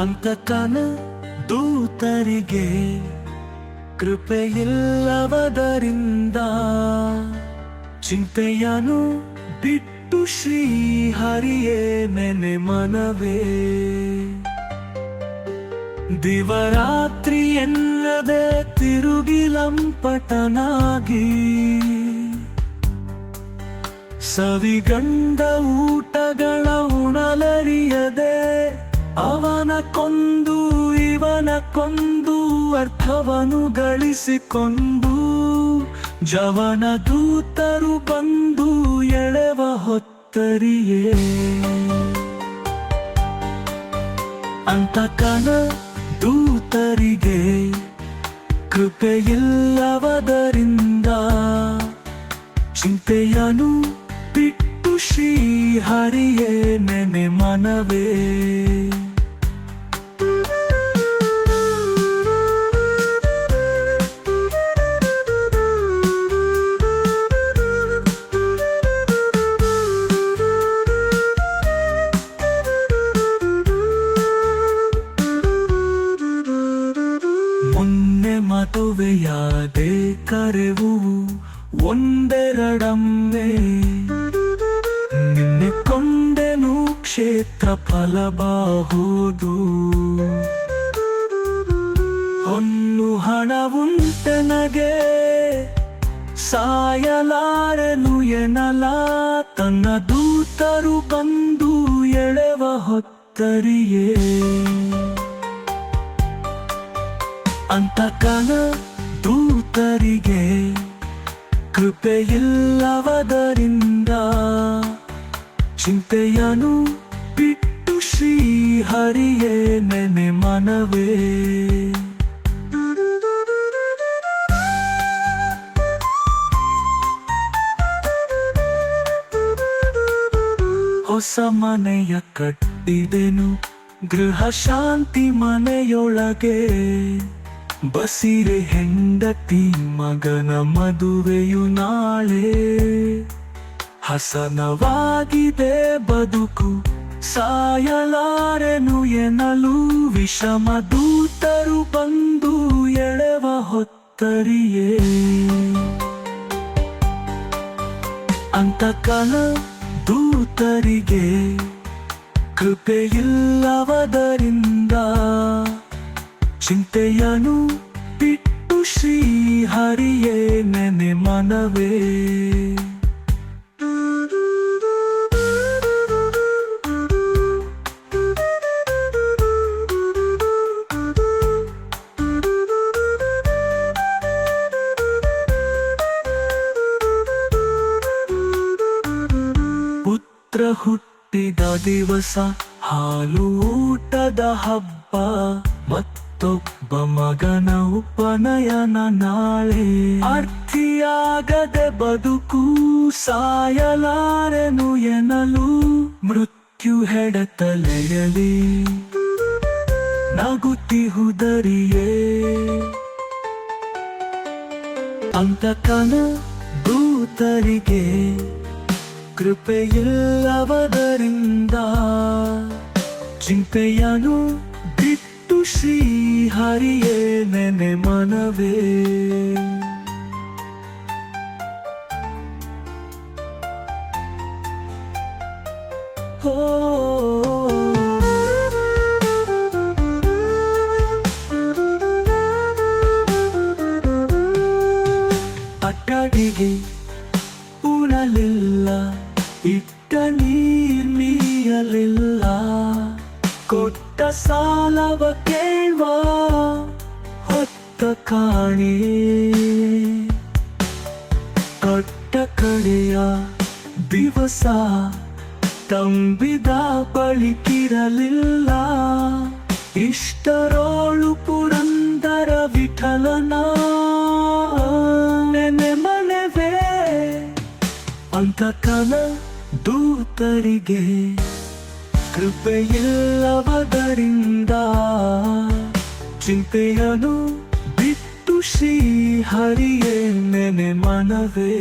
ಅಂತಕನ ದೂತರಿಗೆ ಕೃಪೆಯಿಲ್ಲವದರಿಂದ ಚಿಂತೆಯನು ಬಿಟ್ಟು ಶ್ರೀ ಹರಿಯೇ ನೆನೆ ಮನವೇ. ದಿವರಾತ್ರಿ ಎನ್ನದೆ ತಿರುಗಿಲಂಪಟನಾಗಿ ಸವಿಗಂಡ ಊಟಗಳ ಉಣಲರಿಯದೆ ಕೊಂದು ಅರ್ಥವನು ಗಳಿಸಿಕೊಂಡು ಜವನ ದೂತರು ಬಂದು ಎಳೆವ ಹೊತ್ತರಿಯೇ. ಅಂತಕನ ದೂತರಿಗೆ ಕೃಪೆಯಿಲ್ಲವದರಿಂದ ಚಿಂತೆಯನು ಬಿಟ್ಟು ಶ್ರೀ ಹರಿಯೇ ನೆನೆ ಮನವೇ. ಕರೆವು ಒಂದೆರಡಮ್ಮೆ. ನಿನ್ನೆ ಕೊಂಡೆನು ಕ್ಷೇತ್ರ ಫಲಬಹುದು. ಹೊನ್ನು ಹಣವುಂಟನಗೆ ಸಾಯಲಾರನು ಎನಲ. ತನ್ನ ದೂತರು ಬಂದು ಎಳೆವ ಹೊತ್ತರಿಯೇ. ಅಂತಕನ ದೂತರಿಗೆ ಕೃಪೆಯಿಲ್ಲವದರಿಂದ ಚಿಂತೆಯನು ಬಿಟ್ಟು ಶ್ರೀ ಹರಿಯೇ ನೆನೆ ಮನವೇ. ಹೊಸ ಮನೆಯ ಕಟ್ಟಿದೆನು ಗೃಹ ಶಾಂತಿ ಮನೆಯೊಳಗೆ. ಬಸಿರೆ ಹೆಂಡತಿ ಮಗನ ಮದುವೆಯು ನಾಳೆ. ಹಸನವಾಗಿದೆ ಬದುಕು, ಸಾಯಲಾರೆನು ಎನ್ನಲು ವಿಷಮ ದೂತರು ಬಂದು ಎಳೆವ ಹೊತ್ತರಿಯೇ. ಅಂತಕನ ದೂತರಿಗೆ ಕೃಪೆಯಿಲ್ಲವದರಿಂದ ಚಿಂತೆಯನು ಬಿಟ್ಟು ಶ್ರೀ ಹರಿಯೇ ನೆನೆ ಮನವೇ. ಪುತ್ರ ಹುಟ್ಟಿದ ದಿವಸ ಹಾಲು ಊಟದ ಹಬ್ಬ. ಮತ್ತೊಬ್ಬ ಮಗನ ಉಪನಯನ ನಾಳೆ. ಅರ್ಥಿಯಾಗದೆ ಬದುಕು ಸಾಯಲಾರೆನು ಎನ್ನಲು ಮೃತ್ಯು ಹೆಡತಲೆಯಲಿ. ನಗುತ್ತಿಹುದರಿಯೇ. ಅಂತಕನ ದೂತರಿಗೆ ಕೃಪೆಯಿಲ್ಲವದರಿಂದ ಚಿಂತೆಯನು ಶ್ರೀ ಹರಿಯೇ ನೆನೆ ಮನವೇ. ಹೋ. ಇಟ್ಟ ನೀರ್ ಮೀಯಲಿಲ್ಲ ಕೊಟ್ಟ ಸಾಲವ ಕೇಳುವ, ಹೊತ್ತ ಕಾಣಿ. ಕೊಟ್ಟ ಕಡೆಯ ದಿವಸ ತಂಬಿದ ಬಳಿಕಿರಲಿಲ್ಲ. ಇಷ್ಟರೋಳು ಪುರಂದರ ವಿಠಲನ ನೆನೆ ಮನವೇ ಅಂತಕನ ದೂತರಿಗೆ ಕೃಪೆಯಿಲ್ಲವದರಿಂದ ಚಿಂತೆಯನು ಬಿಟ್ಟು ಶ್ರೀ ಹರಿಯೇ ನೆನೆ ಮನವೇ.